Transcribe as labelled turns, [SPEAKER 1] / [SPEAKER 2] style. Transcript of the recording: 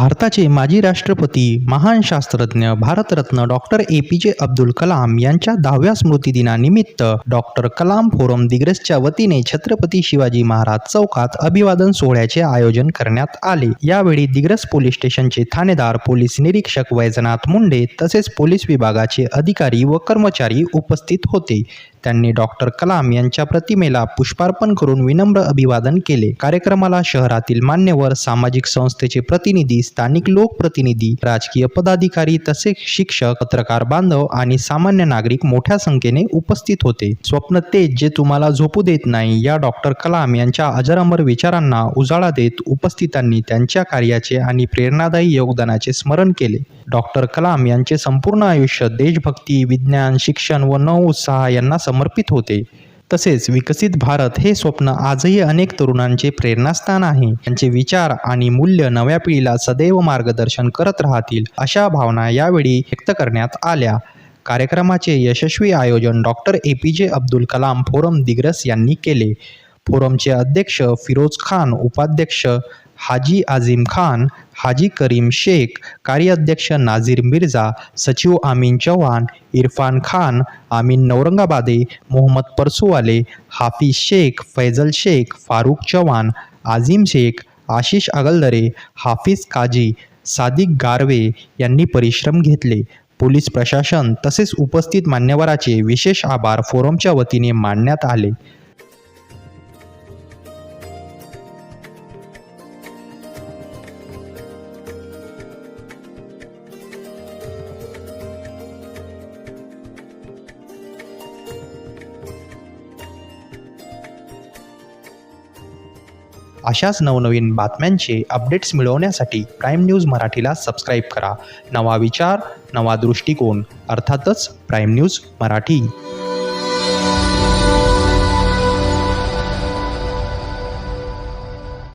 [SPEAKER 1] भारताचे माजी राष्ट्रपती महान शास्त्रज्ञ भारतरत्न डॉक्टर ए पी जे अब्दुल कलाम यांच्या दहाव्या स्मृतिदिनानिमित्त डॉक्टर कलाम फोरम दिग्रसच्या वतीने छत्रपती शिवाजी महाराज चौकात अभिवादन सोहळ्याचे आयोजन करण्यात आले. यावेळी दिग्रस पोलीस स्टेशनचे थानेदार पोलीस निरीक्षक वैजनाथ मुंडे तसेच पोलीस विभागाचे अधिकारी व कर्मचारी उपस्थित होते. त्यांनी डॉक्टर कलाम यांच्या प्रतिमेला पुष्पार्पण करून विनम्र अभिवादन केले. कार्यक्रमाला शहरातील मान्यवर सामाजिक संस्थेचे प्रतिनिधी स्थानिक लोकप्रतिनिधी राजकीय पदाधिकारी तसेच शिक्षक पत्रकार बांधव आणि सामान्य नागरिक मोठ्या संख्येने उपस्थित होते. स्वप्न तेज जे तुम्हाला झोपू देत नाही या डॉक्टर कलाम यांच्या अजरामर विचारांना उजाळा देत उपस्थितांनी त्यांच्या कार्याचे आणि प्रेरणादायी योगदानाचे स्मरण केले. डॉक्टर कलाम यांचे संपूर्ण आयुष्य देशभक्ती विज्ञान शिक्षण व नवउत्साह यांना समर्पित होते. तसेच विकसित भारत हे स्वप्न आजही अनेक तरुणांचे प्रेरणास्थान आहे. त्यांचे विचार आणि मूल्य नव्या पिढीला सदैव मार्गदर्शन करत राहतील अशा भावना यावेळी व्यक्त करण्यात आल्या. कार्यक्रमाचे यशस्वी आयोजन डॉक्टर ए पी जे अब्दुल कलाम फोरम दिग्रस यांनी केले. फोरमचे अध्यक्ष फिरोज खान उपाध्यक्ष हाजी आझिम खान हाजी करीम शेख कार्याध्यक्ष नाझीर मिर्झा सचिव आमीन चव्हाण इरफान खान आमीन नौरंगाबादे मोहम्मद परसुवाले हाफिज शेख फैजल शेख फारूक चव्हाण आझिम शेख आशिष अगलदरे हाफिज काजी सादिक गारवे यांनी परिश्रम घेतले. पोलीस प्रशासन तसेच उपस्थित मान्यवराचे विशेष आभार फोरमच्या वतीने मानण्यात आले. अशाच नवनवीन बातम्यांचे अपडेट्स मिळवण्यासाठी प्राईम न्यूज मराठीला सबस्क्राईब करा. नवा विचार नवा दृष्टिकोन अर्थातच प्राईम न्यूज मराठी.